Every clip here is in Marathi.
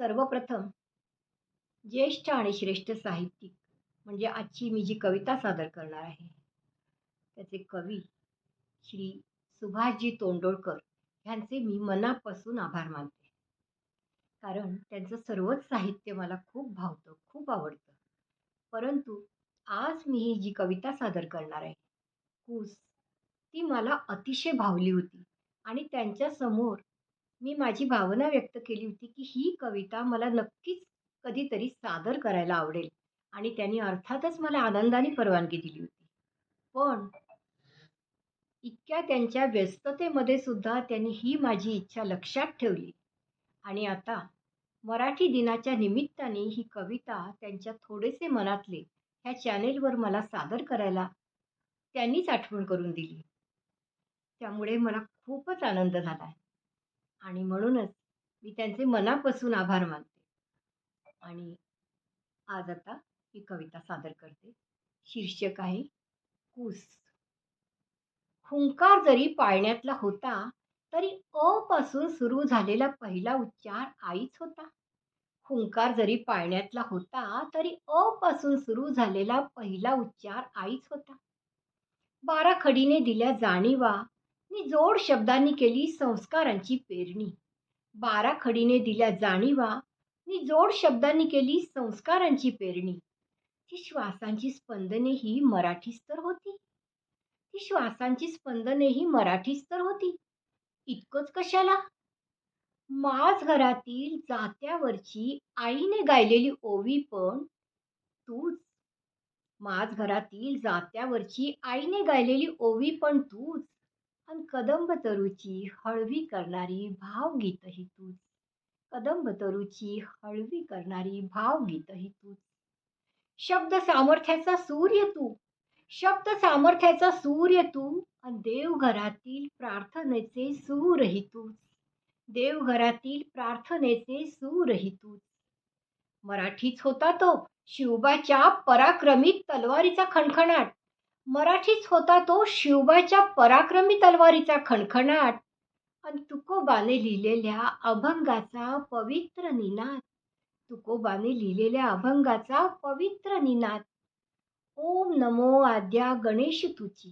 सर्वप्रथम ज्येष्ठ आणि श्रेष्ठ साहित्यिक म्हणजे आजची मी जी कविता सादर करणार आहे त्याचे कवी श्री सुभाषजी तोंडोळकर ह्यांचे मी मनापासून आभार मानते. कारण त्यांचं सर्वच साहित्य मला खूप भावतं खूप आवडतं. परंतु आज मी ही जी कविता सादर करणार आहे कूस ती मला अतिशय भावली होती आणि त्यांच्यासमोर मी माझी भावना व्यक्त केली होती की ही कविता मला नक्कीच कधीतरी सादर करायला आवडेल. आणि त्यांनी अर्थातच मला आनंदाने परवानगी दिली होती. पण इतक्या त्यांच्या व्यस्ततेमध्ये सुद्धा त्यांनी ही माझी इच्छा लक्षात ठेवली. आणि आता मराठी दिनाच्या निमित्ताने ही कविता त्यांच्या थोडेसे मनातले ह्या चॅनेलवर मला सादर करायला त्यांनीच आठवण करून दिली. त्यामुळे मला खूपच आनंद झाला आहे. आणि म्हणूनच मी त्यांचे मनापासून आभार मानते. आणि आज आता ही कविता सादर करते. शीर्षक आहे कूस. हुंकार जरी पाळण्यातला होता तरी अ पासून सुरू झालेला पहिला उच्चार आईच होता. हुंकार जरी पाळण्यातला होता तरी अ पासून सुरू झालेला पहिला उच्चार आईच होता. बारा खडीने दिल्या जाणीवा मी जोड शब्दांनी केली संस्कारांची पेरणी. बारा खडीने दिल्या जाणीवा मी जोड शब्दांनी केली संस्कारांची पेरणी. ती श्वासांची स्पंदने ही मराठीच तर होती. ती श्वासांची स्पंदने ही मराठीच तर होती. इतकंच कशाला? माझ घरातील जात्यावरची आईने गायलेली ओवी पण तूच. माझ घरातील जात्यावरची आईने गायलेली ओवी पण तूच. कदंब तरुची हळवी करणारी भावगीतही तूच. कदंब तरुची हळवी करणारी भावगीतही तूच. शब्द सामर्थ्याचा सूर्य तू. शब्द सामर्थ्याचा सूर्य तू. आणि देवघरातील प्रार्थनेचे सूरही तूच. देवघरातील प्रार्थनेचे सूरही तूच. मराठीच होता तो. शिवबाच्या पराक्रमी तलवारीचा खणखणाट. मराठीच होता तो शिवबाच्या पराक्रमी तलवारीचा खणखणाट. आणि तुकोबाने लिहिलेल्या अभंगाचा पवित्र निनाद. तुकोबाने लिहिलेल्या अभंगाचा पवित्र निनाद. ओम नमो आद्या गणेश तुची.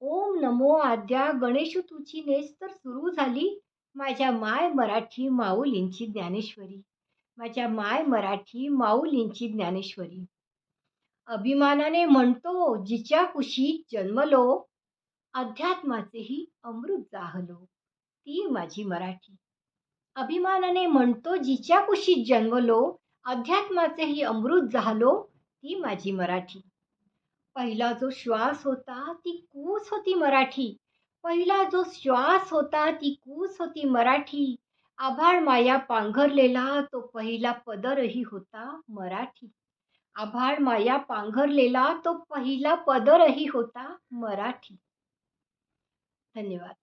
ओम नमो आद्या गणेश तुचीनेच तर सुरू झाली माझ्या माय मराठी माऊलींची ज्ञानेश्वरी. माझ्या माय मराठी माऊलींची ज्ञानेश्वरी. अभिमानाने म्हणतो जिच्या कुशीत जन्मलो अध्यात्माचेही अमृत जाहलो. ती माझी मराठी. अभिमानाने म्हणतो जिच्या कुशीत जन्मलो अध्यात्माचेही अमृत जाहलो. ती माझी मराठी. पहिला जो श्वास होता ती कूस होती मराठी. पहिला जो श्वास होता ती कूस होती मराठी. आभाळ माया पांघरलेला तो पहिला पदरही होता मराठी. आभाळ माया पांघरलेला तो पहिला पदरही होता मराठी. धन्यवाद.